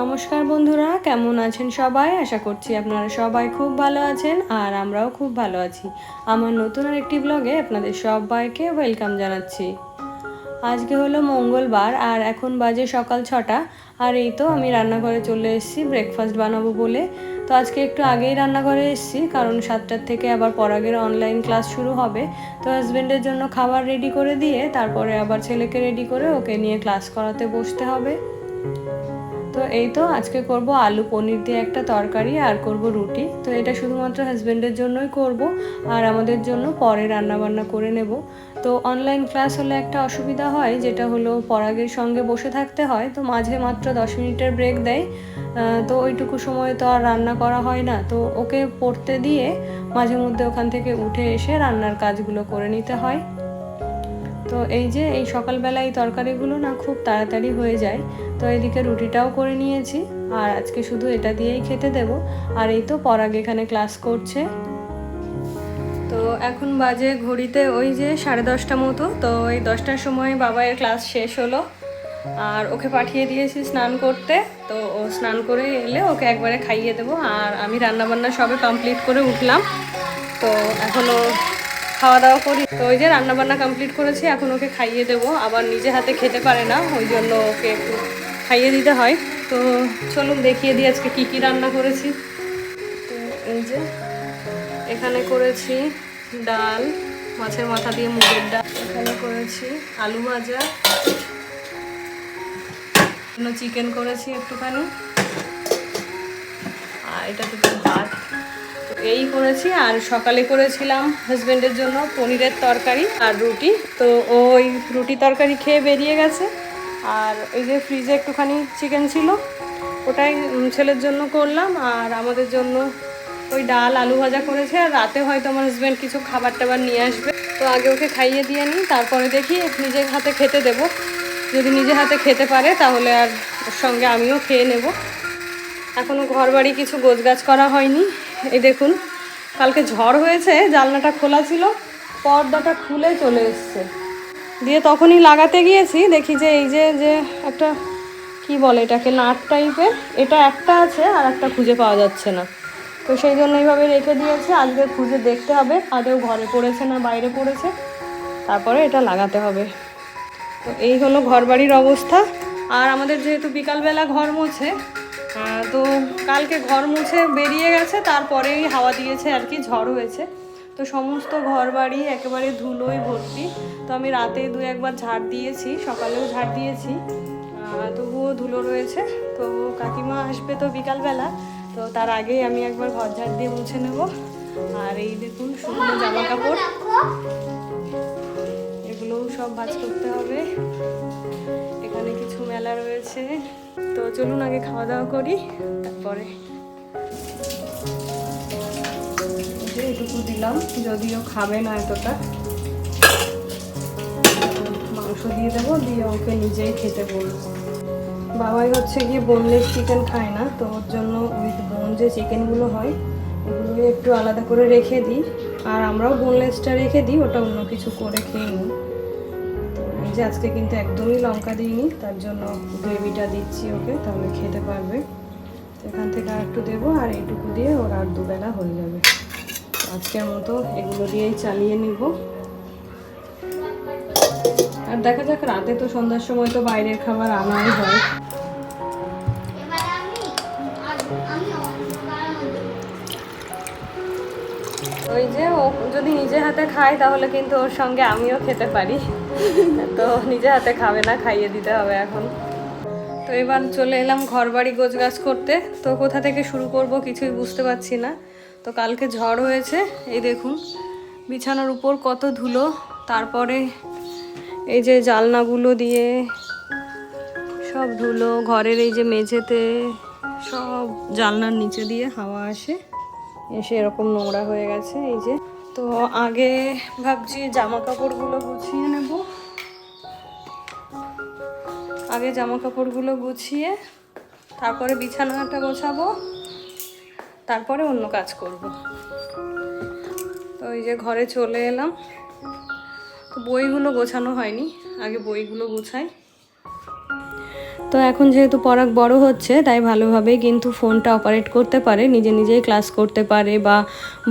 নমস্কার বন্ধুরা, কেমন আছেন সবাই? আশা করছি আপনারা সবাই খুব ভালো আছেন আর আমরাও খুব ভালো আছি। আমার নতুন আর একটি ব্লগে আপনাদের সবাইকে ওয়েলকাম জানাচ্ছি। আজকে হলো মঙ্গলবার আর এখন বাজে সকাল ছটা। আর এই তো আমি রান্নাঘরে চলে এসেছি ব্রেকফাস্ট বানাবো বলে। তো আজকে একটু আগেই রান্নাঘরে এসেছি, কারণ সাতটার থেকে আবার পরাগের অনলাইন ক্লাস শুরু হবে। তো হাজব্যান্ডের জন্য খাবার রেডি করে দিয়ে, তারপরে আবার ছেলেকে রেডি করে ওকে নিয়ে ক্লাস করাতে বসতে হবে। তো এই তো আজকে করব আলু পনির দিয়ে একটা তরকারি আর করব রুটি। তো এটা শুধুমাত্র হাজব্যান্ডের জন্যই করব আর আমাদের জন্য পরে রান্না বান্না করে নেব। তো অনলাইন ক্লাস হলে একটা অসুবিধা হয় যেটা হলো পরাগের সঙ্গে বসে থাকতে হয়, তো মাঝে মাত্র দশ মিনিটের ব্রেক দেয়। তো ওইটুকু সময় তো আর রান্না করা হয় না। তো ওকে পড়তে দিয়ে মাঝে মধ্যে ওখান থেকে উঠে এসে রান্নার কাজগুলো করে নিতে হয়। তো এই যে এই সকালবেলা এই তরকারিগুলো না খুব তাড়াতাড়ি হয়ে যায়। তো এদিকে রুটিটাও করে নিয়েছি। আর আজকে শুধু এটা দিয়েই খেতে দেব। আর এই তো পরাগ এখানে ক্লাস করছে। তো এখন বাজে ঘড়িতে ওই যে সাড়ে দশটা মতো। তো এই দশটার সময় বাবাইয়ের ক্লাস শেষ হলো। আর ওকে পাঠিয়ে দিয়েছি স্নান করতে। তো ও স্নান করে এলে ওকে একবারে খাইয়ে দেবো। আর আমি রান্নাবান্না সবে কমপ্লিট করে উঠলাম। তো এখনও খাওয়া দাওয়া করি। তো ওই যে রান্নাবান্না কমপ্লিট করেছি, এখন ওকে খাইয়ে দেবো। আবার নিজে হাতে খেতে পারে না, ওই জন্য ওকে একটু খাইয়ে দিতে হয়। তো চলুন দেখিয়ে দিই আজকে কী কী রান্না করেছি। তো এই যে এখানে করেছি ডাল, মাছের মাথা দিয়ে মুগের ডাল। এখানে করেছি আলু ভাজা। চিকেন করেছি একটুখানি। আর এটা তো ভাত। তো এই করেছি, আর সকালে করেছিলাম হাজব্যান্ডের জন্য পনিরের তরকারি আর রুটি। তো ওই রুটি তরকারি খেয়ে বেরিয়ে গেছে। আর এই যে ফ্রিজে একটুখানি চিকেন ছিল, ওটাই ছেলের জন্য করলাম। আর আমাদের জন্য ওই ডাল, আলু ভাজা করেছে। আর রাতে হয়তো আমার হাজব্যান্ড কিছু খাবার টাবার নিয়ে আসবে। তো আগে ওকে খাইয়ে দিয়ে নিই, তারপরে দেখি নিজের হাতে খেতে দেবো। যদি নিজে হাতে খেতে পারে, তাহলে আর ওর সঙ্গে আমিও খেয়ে নেব। এখনও ঘর বাড়ি কিছু গোছগাছ করা হয়নি। এই দেখুন, কালকে ঝড় হয়েছে, জানলাটা খোলা ছিল, পর্দাটা খুলে চলে এসছে। দিয়ে তখনই লাগাতে গিয়েছি, দেখি যে এই যে যে একটা, কি বলে এটাকে, নাট টাইপের, এটা একটা আছে আর একটা খুঁজে পাওয়া যাচ্ছে না। তো সেই জন্য এইভাবে রেখে দিয়েছে, আজকে খুঁজে দেখতে হবে আদেও ঘরে পড়েছে না বাইরে পড়েছে, তারপরে এটা লাগাতে হবে। তো এই হলো ঘরবাড়ির অবস্থা। আর আমাদের যেহেতু বিকালবেলা ঘর মোছে তো কালকে ঘর মুছে বেরিয়ে গেছে, তারপরেই হাওয়া দিয়েছে আর কি, ঝড় হয়েছে। তো সমস্ত ঘর বাড়ি একেবারে ধুলোয় ভর্তি। তো আমি রাতে দু একবার ঝাড় দিয়েছি, সকালেও ঝাড় দিয়েছি। তবুও ধুলো রয়েছে। তো কাকিমা আসবে তো বিকালবেলা। তো তার আগেই আমি একবার ঘর ঝাড় দিয়ে মুছে নেব। আর এই দেখুন, শুকনো জামা কাপড় এগুলোও সব ভাজ করতে হবে। এখানে কিছু মেলা রয়েছে। তো চলুন আগে খাওয়া দাওয়া করি, তারপরে যে এটুকু দিলাম, যদিও খাবে না এতটা। মাংস দিয়ে দেবো, দিয়ে ওকে নিজেই খেতে বলব। বাবাই হচ্ছে গিয়ে বোনলেস চিকেন খায় না, তো ওর জন্য উইথ বোন যে চিকেনগুলো হয় ওগুলো একটু আলাদা করে রেখে দিই। আর আমরাও বোনলেসটা রেখে দিই, ওটা অন্য কিছু করে খেয়ে নিই। যে আজকে কিন্তু একদমই লঙ্কা দিইনি, তার জন্য গ্রেভিটা দিচ্ছি ওকে, তাহলে খেতে পারবে। এখান থেকে আর একটু দেবো, আর এইটুকু দিয়ে ওর আর দুবেলা হয়ে যাবে। আজকের মতো এগুলো দিয়েই চালিয়ে নিব। আর দেখা যাক, রাতে তো সন্ধ্যার সময় তো বাইরের খাবার আনাই হয়। ওই যে ও যদি নিজে হাতে খায়, তাহলে কিন্তু ওর সঙ্গে আমিও খেতে পারি। তো নিজে হাতে খাবে না, খাইয়ে দিতে হবে এখন। তো এবার চলে এলাম ঘর বাড়ি গোছগাছ করতে। তো কোথা থেকে শুরু করব কিছুই বুঝতে পারছি না। তো কালকে ঝড় হয়েছে, এই দেখুন, বিছানার উপর কত ধুলো, তারপরে এই যে জালনাগুলো দিয়ে সব ধুলো, ঘরের এই যে মেঝেতে সব জালনার নিচে দিয়ে হাওয়া আসে, এসে এরকম নোংরা হয়ে গেছে এই যে। তো আগে ভাবছি জামা কাপড়গুলো গুছিয়ে নেব। আগে জামা কাপড়গুলো গুছিয়ে তারপরে বিছানাটা গোছাবো। তারপরে অন্য কাজ করব। তো এই যে ঘরে চলে এলাম। তো বইগুলো গোছানো হয়নি। আগে বইগুলো গুছাই। তো এখন যেহেতু পরাগ বড় হচ্ছে, তাই ভালোভাবেই কিন্তু ফোনটা অপারেট করতে পারে, নিজে নিজেই ক্লাস করতে পারে বা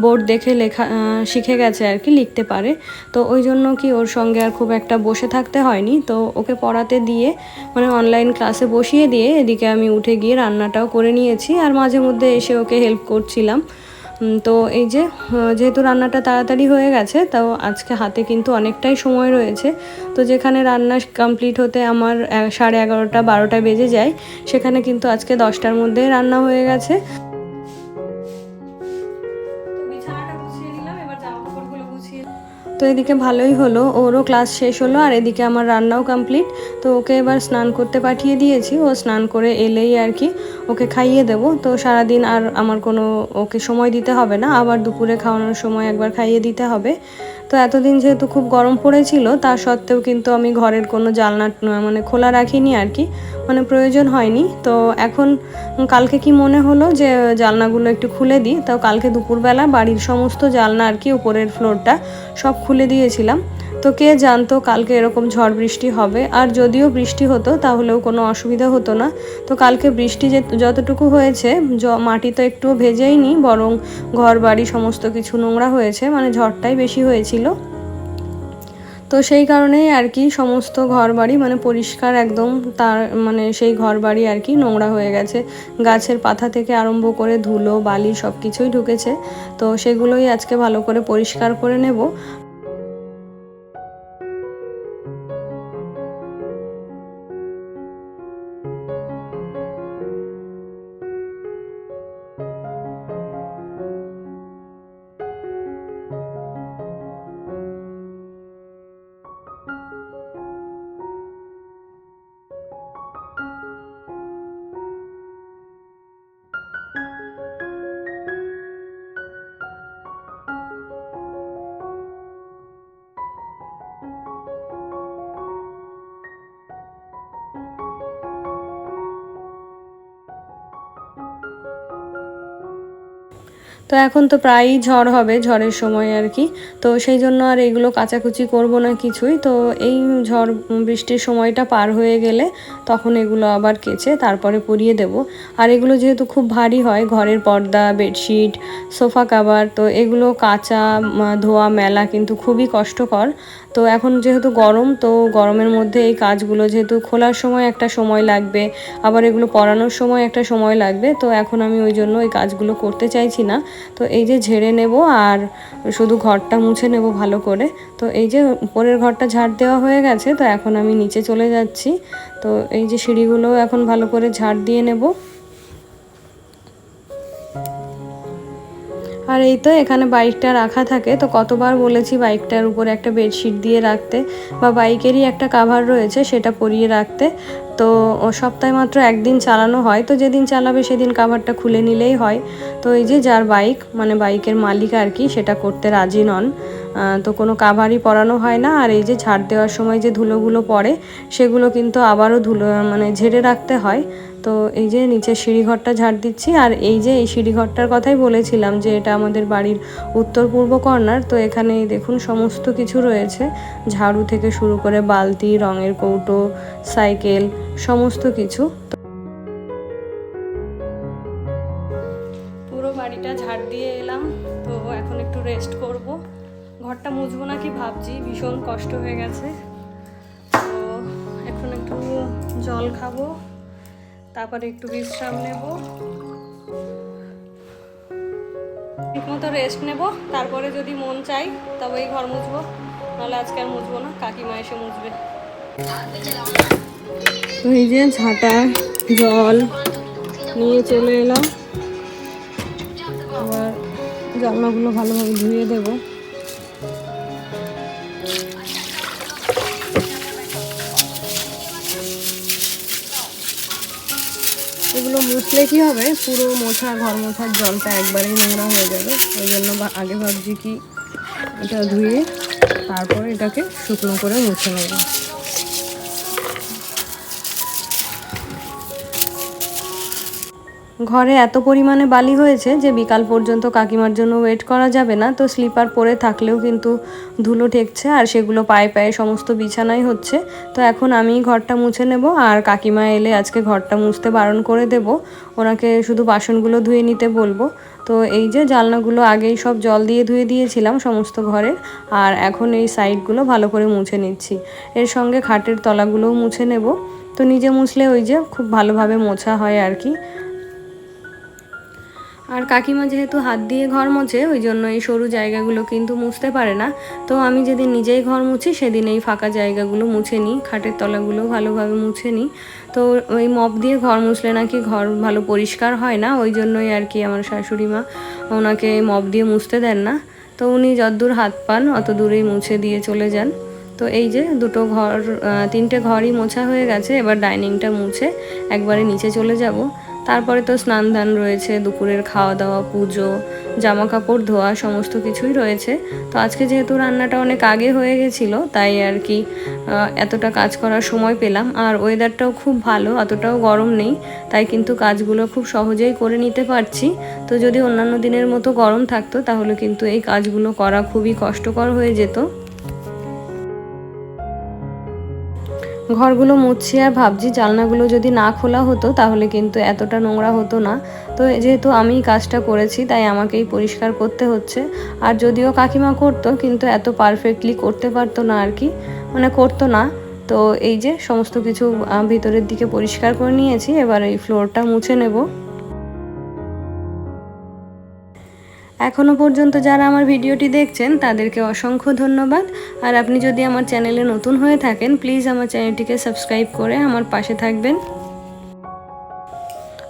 বোর্ড দেখে লেখা শিখে গেছে আর কি, লিখতে পারে। তো ওই জন্য কি ওর সঙ্গে আর খুব একটা বসে থাকতে হয়নি। তো ওকে পড়াতে দিয়ে মানে অনলাইন ক্লাসে বসিয়ে দিয়ে, এদিকে আমি উঠে গিয়ে রান্নাটাও করে নিয়েছি। আর মাঝে মধ্যে এসে ওকে হেল্প করছিলাম। তো এই যে যেহেতু রান্নাটা তাড়াতাড়ি হয়ে গেছে, তাও আজকে হাতে কিন্তু অনেকটাই সময় রয়েছে। তো যেখানে রান্না কমপ্লিট হতে আমার সাড়ে এগারোটা, বারোটা বেজে যায়, সেখানে কিন্তু আজকে দশটার মধ্যে রান্না হয়ে গেছে। তো এদিকে ভালোই হলো। ওরও ক্লাস শেষ হলো আর এদিকে আমার রান্নাও কমপ্লিট তো ওকে এবার স্নান করতে পাঠিয়ে দিয়েছি। ও স্নান করে এলেই আর কি ওকে খাইয়ে দেবো। তো সারাদিন আর আমার কোনো ওকে সময় দিতে হবে না। আবার দুপুরে খাওয়ানোর সময় একবার খাইয়ে দিতে হবে। তো এতদিন যেহেতু খুব গরম পড়েছিল, তা সত্ত্বেও কিন্তু আমি ঘরের কোনো জালনা মানে খোলা রাখিনি আর কি মানে প্রয়োজন হয়নি। তো এখন কালকে কি মনে হলো যে জালনাগুলো একটু খুলে দিই? তাও কালকে দুপুরবেলা বাড়ির সমস্ত জালনা আর কি, উপরের ফ্লোরটা সব খুলে দিয়েছিলাম। তো কে জানতো কালকে এরকম ঝড় বৃষ্টি হবে? আর যদিও বৃষ্টি হতো, তাহলেও কোনো অসুবিধা হতো না। তো কালকে বৃষ্টি যে যতটুকু হয়েছে মাটি তো একটুও ভেজেইনি বরং ঘর বাড়ি সমস্ত কিছু নোংরা হয়েছে মানে ঝড়টাই বেশি হয়েছিল। তো সেই কারণেই আর কি সমস্ত ঘর বাড়ি মানে পরিষ্কার একদম তার মানে সেই ঘর বাড়ি আর কি নোংরা হয়ে গেছে। গাছের পাতা থেকে আরম্ভ করে ধুলো, বালি সব কিছুই ঢুকেছে। তো সেগুলোই আজকে ভালো করে পরিষ্কার করে নেব। তো এখন তো প্রায়ই ঝড় হবে, ঝড়ের সময় আর কি। তো সেই জন্য আর এগুলো কাচাকুচি করব না কিছুই। তো এই ঝড়, বৃষ্টির সময়টা পার হয়ে গেলে তখন এগুলো আবার কেচে তারপরে পরিয়ে দেব। আর এগুলো যেহেতু খুব ভারী হয়, ঘরের পর্দা, বেডশিট, সোফা কাভার, তো এগুলো কাঁচা, ধোয়া, মেলা কিন্তু খুবই কষ্টকর। তো এখন যেহেতু গরম, তো গরমের মধ্যে এই কাজগুলো যেহেতু খোলার সময় একটা সময় লাগবে, আবার এগুলো পরানোর সময় একটা সময় লাগবে, তো এখন আমি ওই জন্য ওই কাজগুলো করতে চাইছি না। তো এই যে ঝেড়ে নেব আর শুধু ঘরটা মুছে নেব ভালো করে, তো এই যে উপরের ঘরটা ঝাড় দেওয়া হয়ে গেছে, তো এখন আমি নিচে চলে যাচ্ছি। তো এই যে সিঁড়িগুলো এখন ভালো করে ঝাড় দিয়ে নেব। আর এই তো এখানে বাইকটা রাখা থাকে। তো কতবার বলেছি বাইকটার উপরে একটা বেডশিট দিয়ে রাখতে বা বাইকেরই একটা কাভার রয়েছে সেটা পরিয়ে রাখতে। তো সপ্তাহে মাত্র একদিন চালানো হয়। তো যেদিন চালাবে সেদিন কাভারটা খুলে নিলেই হয়। তো এই যে যার বাইক মানে বাইকের মালিক আর কি, সেটা করতে রাজি নন। তো কোনো কাভারই পরানো হয় না। আর এই যে ঝাড় দেওয়ার সময় যে ধুলোগুলো পড়ে, সেগুলো কিন্তু আবারও ধুলো মানে ঝেড়ে রাখতে হয়। তো এই যে নিচে সিঁড়িঘরটা ঝাড় দিচ্ছি। আর এই যে এই সিঁড়িঘরটার কথাই বলেছিলাম যে এটা আমাদের বাড়ির উত্তর পূর্ব কর্নার। তো এখানে দেখুন সমস্ত কিছু রয়েছে। ঝাড়ু থেকে শুরু করে বালতি, রঙের কৌটো, সাইকেল, সমস্ত কিছু। পুরো বাড়িটা ঝাড় দিয়ে এলাম। তো এখন একটু রেস্ট করব। ঘরটা মুছবো নাকি ভাবছি, ভীষণ কষ্ট হয়ে গেছে। তো এখন একটু জল খাব, তারপরে একটু বিশ্রাম নেব। ঠিকমতো রেস্ট নেব, তারপরে যদি মন চাই তবেই ঘর মুছবো, নাহলে আজকে আর মুছবো না, কাকিমা এসে মুছবে। তো এই যে ঝাঁটা, জল নিয়ে চলে এলাম। আবার জানলাগুলো ভালোভাবে ধুয়ে দেবো। মুছলে কি হবে? পুরো মোছা, ঘর মোছার জলটা একবারেই নোংরা হয়ে যাবে। ওই জন্য আগে ভাবছি কি এটা ধুয়ে তারপরে এটাকে শুকনো করে মুছে নেব। ঘরে এত পরিমাণে বালি হয়েছে যে বিকাল পর্যন্ত কাকিমার জন্য ওয়েট করা যাবে না। তো স্লিপার পরে থাকলেও কিন্তু ধুলো ঠেকছে আর সেগুলো পায়ে পায়ে সমস্ত বিছানাই হচ্ছে। তো এখন আমি ঘরটা মুছে নেব আর কাকিমা এলে আজকে ঘরটা মুছতে বারণ করে দেব। ওনাকে শুধু বাসনগুলো ধুয়ে নিতে বলব। তো এই যে জানলাগুলো আগেই সব জল দিয়ে ধুয়ে দিয়েছিলাম সমস্ত ঘরের আর এখন এই সাইডগুলো ভালো করে মুছে নিচ্ছি। এর সঙ্গে খাটের তলাগুলোও মুছে নেব। তো নিজে মুছলে ওই যে খুব ভালোভাবে মোছা হয় আর কি। আর কাকিমা যেহেতু হাত দিয়ে ঘর মোছে, ওই জন্য এই সরু জায়গাগুলো কিন্তু মুছতে পারে না। তো আমি যেদিন নিজেই ঘর মুছি, সেদিন এই ফাঁকা জায়গাগুলো মুছে নিই, খাটের তলাগুলো ভালোভাবে মুছে নিই। তো ওই মপ দিয়ে ঘর মুছলে নাকি ঘর ভালো পরিষ্কার হয় না, ওই জন্যই আর কি আমার শাশুড়ি মা ওনাকে মপ দিয়ে মুছতে দেন না। তো উনি যতদূর হাত পান, অত দূরেই মুছে দিয়ে চলে যান। তো এই যে দুটো ঘর তিনটে ঘরই মোছা হয়ে গেছে, এবার ডাইনিংটা মুছে একবারে নিচে চলে যাব। তারপরে তো স্নান দান রয়েছে, দুপুরের খাওয়া দাওয়া পুজো জামা কাপড় ধোয়া সমস্ত কিছুই রয়েছে। তো আজকে যেহেতু রান্নাটা অনেক আগে হয়ে গেছিল, তাই আর কি এতটা কাজ করার সময় পেলাম। আর ওয়েদারটাও খুব ভালো, অতটাও গরম নেই, তাই কিন্তু কাজগুলো খুব সহজেই করে নিতে পারছি। তো যদি অন্যান্য দিনের মতো গরম থাকতো, তাহলে কিন্তু এই কাজগুলো করা খুবই কষ্টকর হয়ে যেত। ঘরগুলো মুছছি আর ভাবছি জানলাগুলো যদি না খোলা হতো তাহলে কিন্তু এতটা নোংরা হতো না। তো যেহেতু আমি কাজটা করেছি, তাই আমাকেই পরিষ্কার করতে হচ্ছে। আর যদিও কাকিমা করতো, কিন্তু এত পারফেক্টলি করতে পারতো না আর কি। মানে করতো না। তো এই যে সমস্ত কিছু ভিতরের দিকে পরিষ্কার করে নিয়েছি। এবার এই ফ্লোরটা মুছে নেব। এখনও পর্যন্ত যারা আমার ভিডিওটি দেখছেন, তাদেরকে অসংখ্য ধন্যবাদ। আর আপনি যদি আমার চ্যানেলে নতুন হয়ে থাকেন, প্লিজ আমার চ্যানেলটিকে সাবস্ক্রাইব করে আমার পাশে থাকবেন।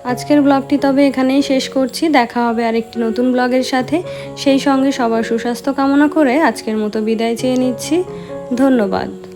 আজকের ব্লগটি তবে এখানেই শেষ করছি। দেখা হবে আরেকটি নতুন ব্লগের সাথে। সেই সঙ্গে সবার সুস্বাস্থ্য কামনা করে আজকের মতো বিদায় চেয়ে নিচ্ছি। ধন্যবাদ।